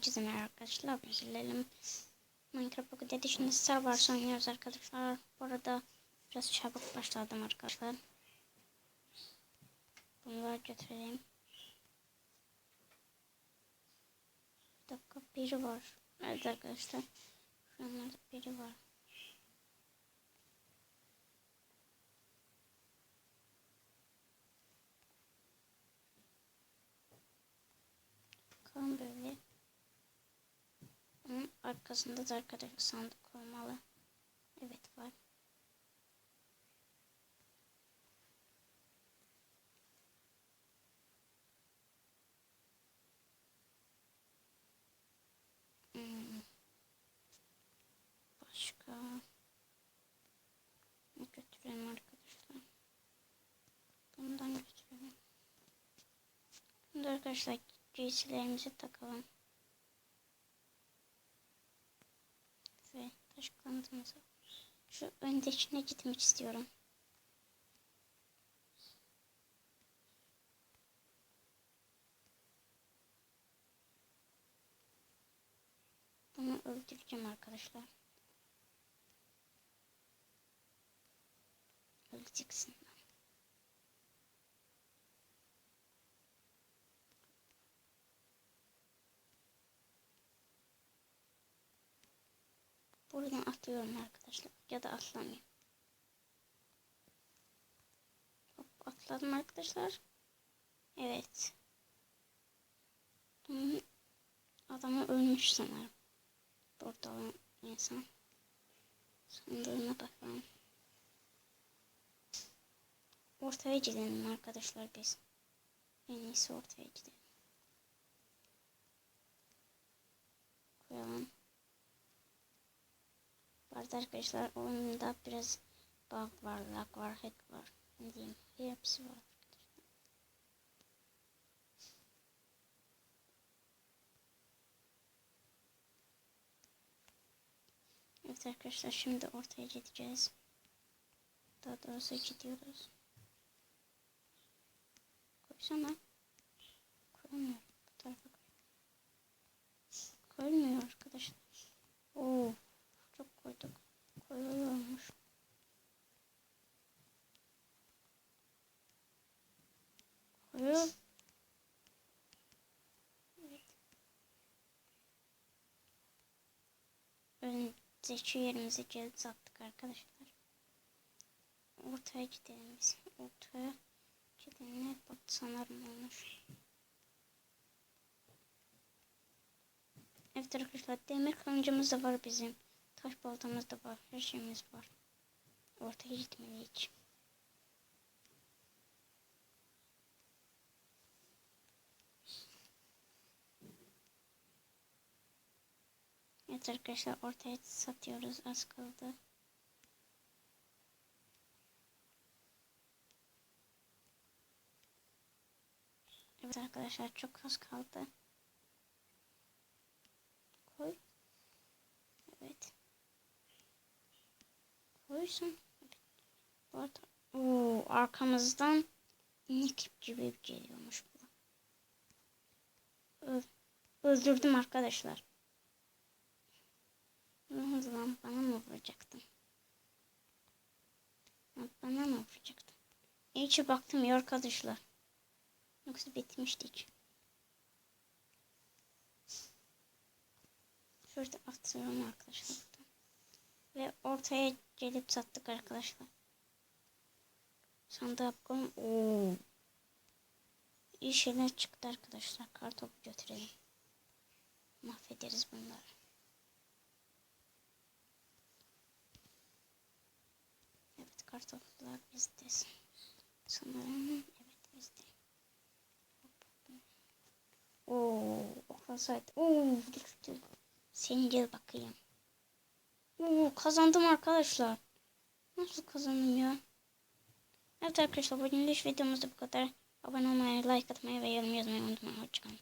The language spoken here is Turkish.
Herkese merhaba arkadaşlar. Üzülelim. Minecraft Pocket Edition'da Wars oynuyoruz arkadaşlar. Bu arada biraz çabuk başladım arkadaşlar. Bunları götüreyim. Bir dakika biri var. Evet arkadaşlar. Şunlarda biri var. Bakalım böyle. Arkasında da arkadaşlar sandık olmalı. Evet var. Hmm. Başka ne götürelim arkadaşlar? Bundan götürelim. Şimdi arkadaşlar giysilerimizi takalım. Kanadımızı. Şu öndekine gitmek istiyorum. Bunu öldüreceğim arkadaşlar. Öleceksin. Buradan atlıyorum arkadaşlar. Ya da atlamayayım. Hop, atladım arkadaşlar. Evet. Adamı ölmüş sanırım. Burada olan insan. Sandığına bakalım. Ortaya gidelim arkadaşlar biz. En iyisi ortaya gidelim. Koyalım. Arada arkadaşlar oyunda biraz bug var, lag var, hack var. Ne diyeyim, hepsi var. Evet arkadaşlar şimdi ortaya gideceğiz. Daha doğrusu gidiyoruz. Koysana. Koymuyor. Bu tarafa koy. Koymuyor arkadaşlar. Oo, çok koyduk. Koyuyormuş. Koyuyor. Evet. Önceki yerimize gelip sattık arkadaşlar. Ortaya gidelim biz. Ortaya gidelim. Ne bot sanırım olmuş. Evet arkadaşlar demir kılıncımız da var bizim. Taş baltamız da var. Her şeyimiz var. Ortaya gitmeliyiz. Evet arkadaşlar ortaya satıyoruz. Az kaldı. Evet arkadaşlar çok az kaldı. Koy. Evet. Koysun. Arada Oo, arkamızdan inek gibi geliyormuş bu. Öl öldürdüm arkadaşlar. Lan? Bana mı vuracaktın? Bana mı vuracaktın? İyice baktım ya arkadaşlar. Yoksa bitmiştik. Şurada atıyorum arkadaşlar. Ve ortaya gelip sattık arkadaşlar. Sandığa bakalım. Oo. İyi şeyler çıktı arkadaşlar. Kartopu götürelim. Mahvederiz bunları. Evet kartoplar bizde. Sanırım evet bizde. Oo, oklasaydı. Oo, düştü. Sen gel bakayım. Oo, kazandım arkadaşlar. Nasıl kazandım ya? Evet arkadaşlar bugünlük videomuzda bu kadar. Abone olmayı, like atmayı ve yorum yazmayı unutmayın. Hoşçakalın.